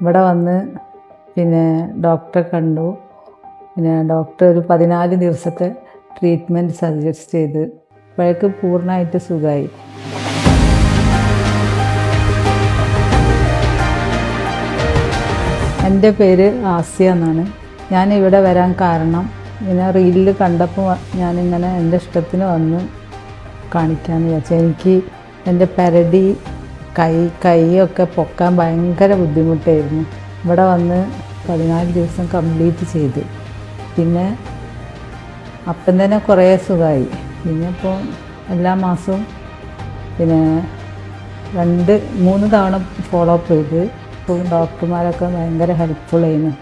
ഇവിടെ വന്ന് പിന്നെ ഡോക്ടറെ കണ്ടു. പിന്നെ ഡോക്ടർ ഒരു പതിനാല് ദിവസത്തെ ട്രീറ്റ്മെന്റ് സജസ്റ്റ് ചെയ്ത്. അപ്പോഴേക്ക് പൂർണമായിട്ട് സുഖമായി എന്റെ പേര് ആസിയ എന്നാണ്. ഞാൻ ഇവിടെ വരാൻ കാരണം ഇങ്ങനെ റീലിൽ കണ്ടപ്പോൾ ഞാനിങ്ങനെ എന്റെ ഇഷ്ടത്തിന് വന്ന് കാണിക്കാമെന്ന് വിചാരിച്ചു. എനിക്ക് എന്റെ പെരടി കൈ കൈയൊക്കെ പൊക്കാൻ ഭയങ്കര ബുദ്ധിമുട്ടായിരുന്നു. ഇവിടെ വന്ന് പതിനാല് ദിവസം കംപ്ലീറ്റ് ചെയ്തു. പിന്നെ അപ്പം തന്നെ കുറേ സുഖമായി പിന്നെ ഇപ്പോൾ എല്ലാ മാസവും പിന്നെ രണ്ട് മൂന്ന് തവണ ഫോളോ അപ്പ് ചെയ്ത്. ഇപ്പോൾ ഡോക്ടർമാരൊക്കെ ഭയങ്കര ഹെൽപ്ഫുൾ ആയിരുന്നു.